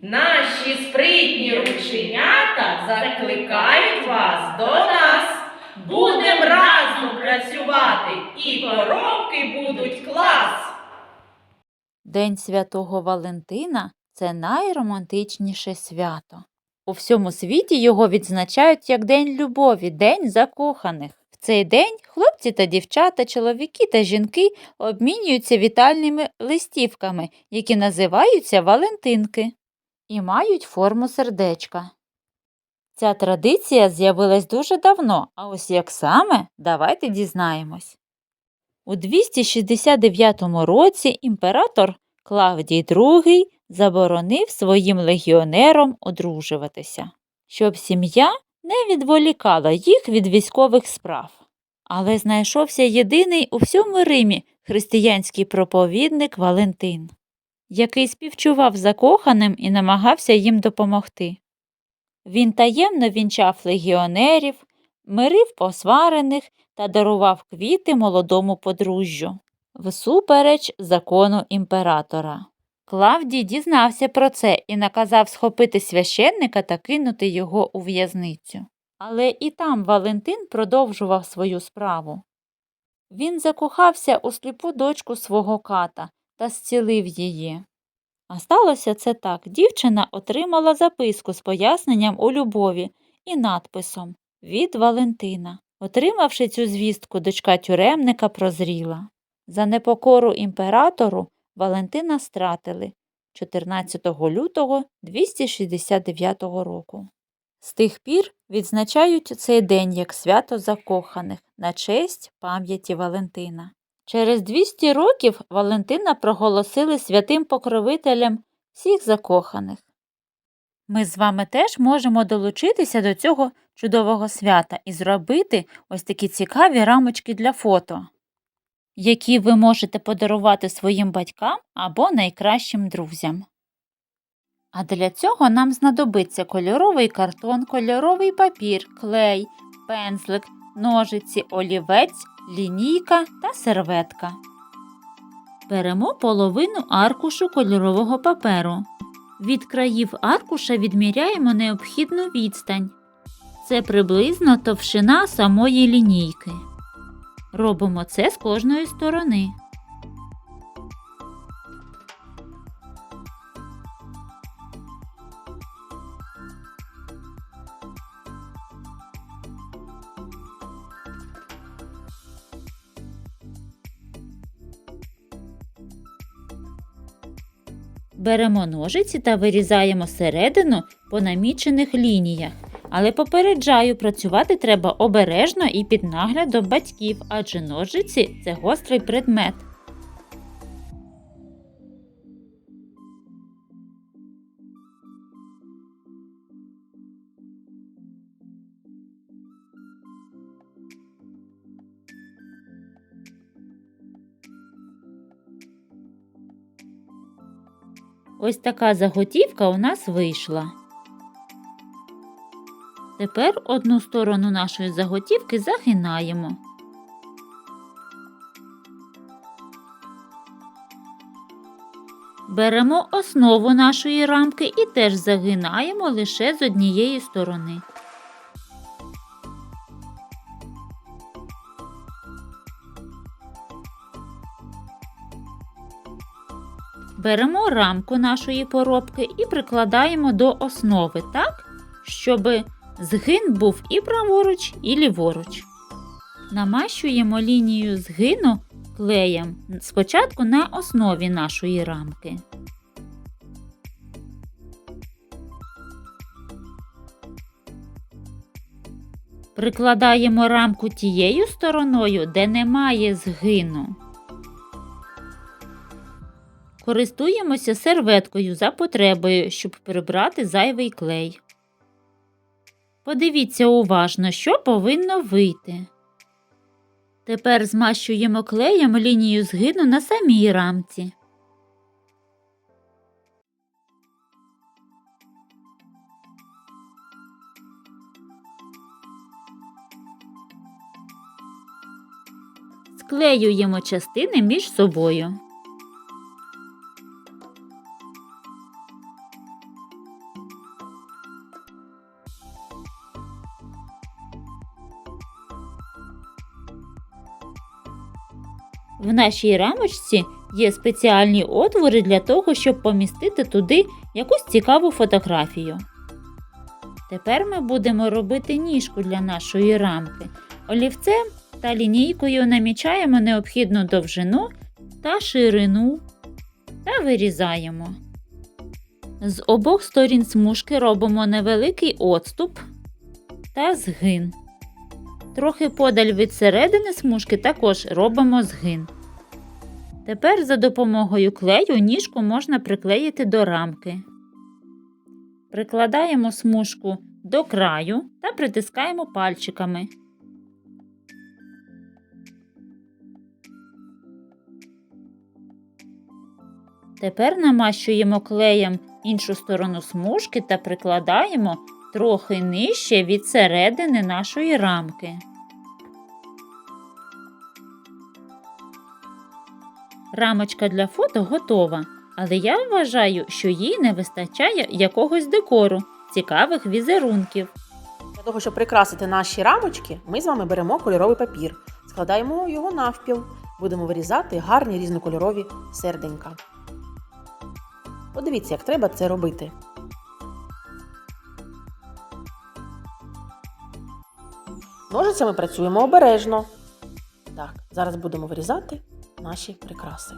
Наші спритні рученята закликають вас до нас. Будем разом працювати, і коробки будуть клас. День святого Валентина це найромантичніше свято. У всьому світі його відзначають як День любові, День закоханих. В цей день хлопці та дівчата, чоловіки та жінки обмінюються вітальними листівками, які називаються Валентинки, і мають форму сердечка. Ця традиція з'явилась дуже давно, а ось як саме, давайте дізнаємось. У 269 році імператор Клавдій II заборонив своїм легіонерам одружуватися, щоб сім'я не відволікала їх від військових справ. Але знайшовся єдиний у всьому Римі християнський проповідник Валентин, який співчував закоханим і намагався їм допомогти. Він таємно вінчав легіонерів, мирив посварених та дарував квіти молодому подружжю, всупереч закону імператора. Клавдій дізнався про це і наказав схопити священника та кинути його у в'язницю. Але і там Валентин продовжував свою справу. Він закохався у сліпу дочку свого ката та зцілив її. А сталося це так. Дівчина отримала записку з поясненням у любові і надписом від Валентина. Отримавши цю звістку, дочка тюремника прозріла. За непокору імператору Валентина стратили 14 лютого 269 року. З тих пір відзначають цей день як свято закоханих на честь пам'яті Валентина. Через 200 років Валентина проголосили святим покровителем всіх закоханих. Ми з вами теж можемо долучитися до цього чудового свята і зробити ось такі цікаві рамочки для фото, які ви можете подарувати своїм батькам або найкращим друзям. А для цього нам знадобиться кольоровий картон, кольоровий папір, клей, пензлик, ножиці, олівець, лінійка та серветка. Беремо половину аркушу кольорового паперу. Від країв аркуша відміряємо необхідну відстань. Це приблизно товщина самої лінійки. Робимо це з кожної сторони. Беремо ножиці та вирізаємо середину по намічених лініях. Але попереджаю, працювати треба обережно і під наглядом батьків, адже ножиці це гострий предмет. Ось така заготівка у нас вийшла. Тепер одну сторону нашої заготівки загинаємо. Беремо основу нашої рамки і теж загинаємо лише з однієї сторони. Беремо рамку нашої поробки і прикладаємо до основи так, щоб згин був і праворуч, і ліворуч. Намащуємо лінію згину клеєм спочатку на основі нашої рамки. Прикладаємо рамку тією стороною, де немає згину. Користуємося серветкою за потребою, щоб прибрати зайвий клей. Подивіться уважно, що повинно вийти. Тепер змащуємо клеєм лінію згину на самій рамці. Склеюємо частини між собою. В нашій рамочці є спеціальні отвори для того, щоб помістити туди якусь цікаву фотографію. Тепер ми будемо робити ніжку для нашої рамки. Олівцем та лінійкою намічаємо необхідну довжину та ширину та вирізаємо. З обох сторін смужки робимо невеликий отступ та згин. Трохи подаль від середини смужки також робимо згин. Тепер за допомогою клею ніжку можна приклеїти до рамки. Прикладаємо смужку до краю та притискаємо пальчиками. Тепер намащуємо клеєм іншу сторону смужки та прикладаємо трохи нижче від середини нашої рамки. Рамочка для фото готова, але я вважаю, що їй не вистачає якогось декору, цікавих візерунків. Для того, щоб прикрасити наші рамочки, ми з вами беремо кольоровий папір, складаємо його навпіл, будемо вирізати гарні різнокольорові серденька. Подивіться, як треба це робити. Ножицями працюємо обережно. Так, зараз будемо вирізати наші прикраси.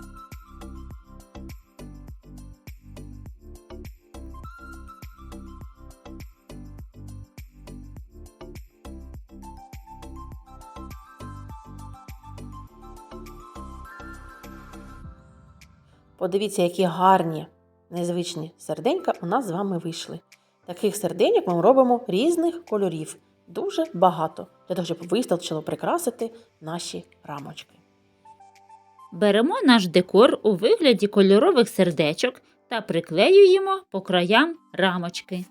Подивіться, які гарні незвичні серденька у нас з вами вийшли. Таких серденьок ми робимо різних кольорів. Дуже багато, для того, щоб вистачило прикрасити наші рамочки. Беремо наш декор у вигляді кольорових сердечок та приклеюємо по краям рамочки.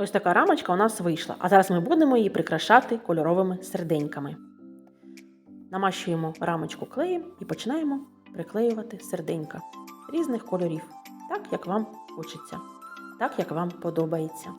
Ось така рамочка у нас вийшла. А зараз ми будемо її прикрашати кольоровими серденьками. Намащуємо рамочку клеєм і починаємо приклеювати серденька різних кольорів, так як вам хочеться, так як вам подобається.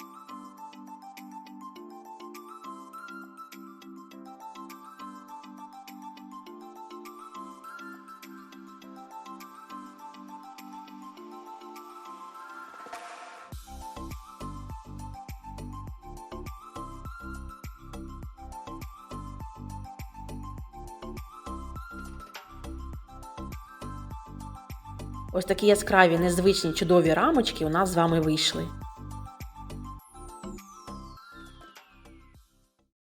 Ось такі яскраві, незвичні чудові рамочки у нас з вами вийшли.